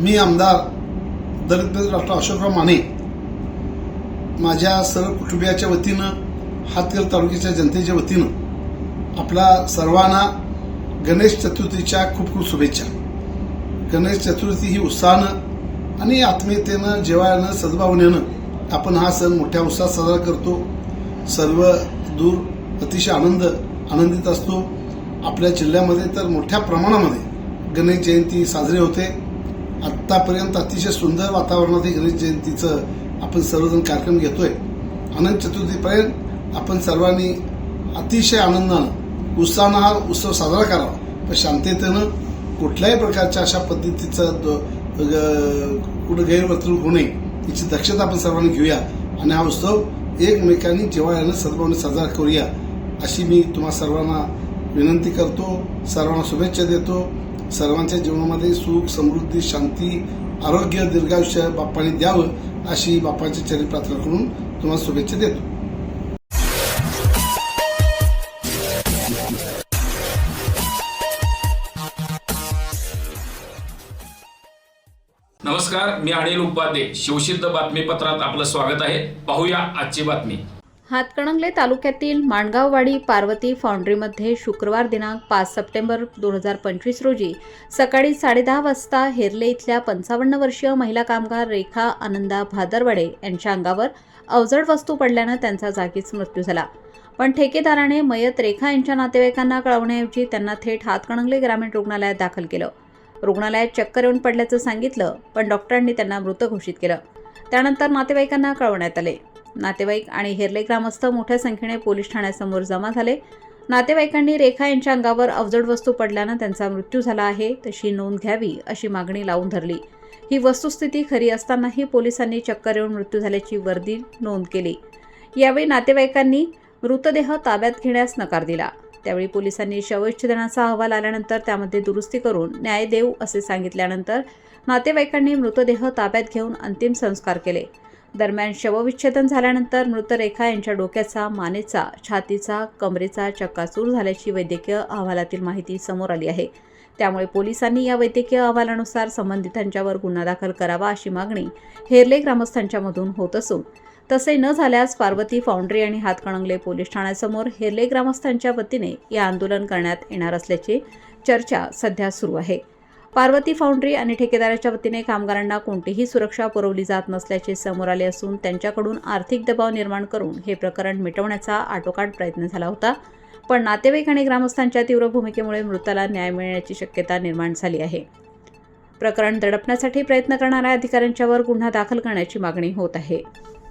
मी आमदार दलित डॉक्टर अशोकराव माने माझ्या सर्व कुटुंबियाच्या वतीनं हातकल तालुक्याच्या जनतेच्या वतीनं आपला सर्वांना गणेश चतुर्थीच्या खूप खूप शुभेच्छा. गणेश चतुर्थी ही उत्साहानं आणि आत्मीयतेनं जेवायनं सद्भावनेनं आपण हा सण मोठ्या उत्साहात साजरा करतो. सर्व दूर अतिशय आनंद आनंदित असतो. आपल्या जिल्ह्यामध्ये तर मोठ्या प्रमाणामध्ये गणेश जयंती साजरी होते. आत्तापर्यंत अतिशय सुंदर वातावरणात गणेश जयंतीचं आपण सर्वजण कार्यक्रम घेतोय. अनंत चतुर्थीपर्यंत आपण सर्वांनी अतिशय आनंदानं उत्साहानं हा उत्सव साजरा करावा. पण शांततेनं कुठल्याही प्रकारच्या अशा पद्धतीचं कुठं गैरवर्तणूक होऊ नये याची दक्षता आपण सर्वांनी घेऊया. आणि हा उत्सव एकमेकांनी जिवाळ्यानं सद्भावने साजरा करूया अशी मी तुम्हा सर्वांना विनंती करतो. सर्वांना शुभेच्छा देतो. सर्वांच्या जीवनामध्ये सुख समृद्धी शांती आरोग्य दीर्घायुष्य बाप्पाने द्यावं अशी बाप्पांची चरित्र प्रार्थना करून तुम्हाला शुभेच्छा देतो. नमस्कार मी अनिल उपाध्ये. शिवसिद्ध बातमीपत्रात आपलं स्वागत आहे. पाहूया आजची बातमी. हातकणंगले तालुक्यातील माणगाववाडी पार्वती फाउंड्रीमध्ये शुक्रवार दिनांक पाच सप्टेंबर दोन हजार पंचवीस रोजी सकाळी साडेदहा वाजता हेरले इथल्या पंचावन्न वर्षीय महिला कामगार रेखा आनंदा भादरवाडे यांच्या अंगावर अवजड वस्तू पडल्यानं त्यांचा जागीच मृत्यू झाला. पण ठेकेदाराने मयत रेखा यांच्या नातेवाईकांना कळवण्याऐवजी त्यांना थेट हातकणंगले ग्रामीण रुग्णालयात दाखल केलं. रुग्णालयात चक्कर येऊन पडल्याचं सांगितलं पण डॉक्टरांनी त्यांना मृत घोषित केलं. त्यानंतर नातेवाईकांना कळवण्यात आले. नातेवाईक आणि हेरले ग्रामस्थ मोठ्या संख्येने पोलीस ठाण्यासमोर जमा झाले. नातेवाईकांनी रेखा यांच्या अंगावर अवजड वस्तू पडल्यानं त्यांचा मृत्यू झाला आहे तशी नोंद घ्यावी अशी मागणी लावून धरली. ही वस्तुस्थिती खरी असतानाही पोलिसांनी चक्कर येऊन मृत्यू झाल्याची वर्दी नोंद केली. यावेळी नातेवाईकांनी मृतदेह ताब्यात घेण्यास नकार दिला. त्यावेळी पोलिसांनी शवविच्छेदनाचा अहवाल आल्यानंतर त्यामध्ये दुरुस्ती करून न्याय देऊ असे सांगितल्यानंतर नातेवाईकांनी मृतदेह ताब्यात घेऊन अंतिम संस्कार केले. दरम्यान शवविच्छेदन झाल्यानंतर मृत रेखा यांच्या डोक्याचा मानेचा छातीचा कमरेचा चक्काचूर झाल्याची वैद्यकीय अहवालातील माहिती समोर आली आहे. त्यामुळे पोलिसांनी या वैद्यकीय अहवालानुसार संबंधितांच्यावर गुन्हा दाखल करावा अशी मागणी हेरले ग्रामस्थांच्या मधून होत असून तसे न झाल्यास पार्वती फाउंड्री आणि हातकणंगले पोलीस ठाण्यासमोर हेरले ग्रामस्थांच्या वतीने या आंदोलन करण्यात येणार असल्याची चर्चा सध्या सुरू आहे. पार्वती फाउंड्री आणि ठेकेदाराच्या वतीने कामगारांना कोणतीही सुरक्षा पुरवली जात नसल्याचे समोर आले असून त्यांच्याकडून आर्थिक दबाव निर्माण करून हे प्रकरण मिटवण्याचा आटोकाट प्रयत्न झाला होता. पण नातेवाईक आणि ग्रामस्थांच्या तीव्र भूमिकेमुळे मृताला न्याय मिळण्याची शक्यता निर्माण झाली आहे. प्रकरण दडपण्यासाठी प्रयत्न करणाऱ्या अधिकाऱ्यांच्यावर गुन्हा दाखल करण्याची मागणी होत आहे.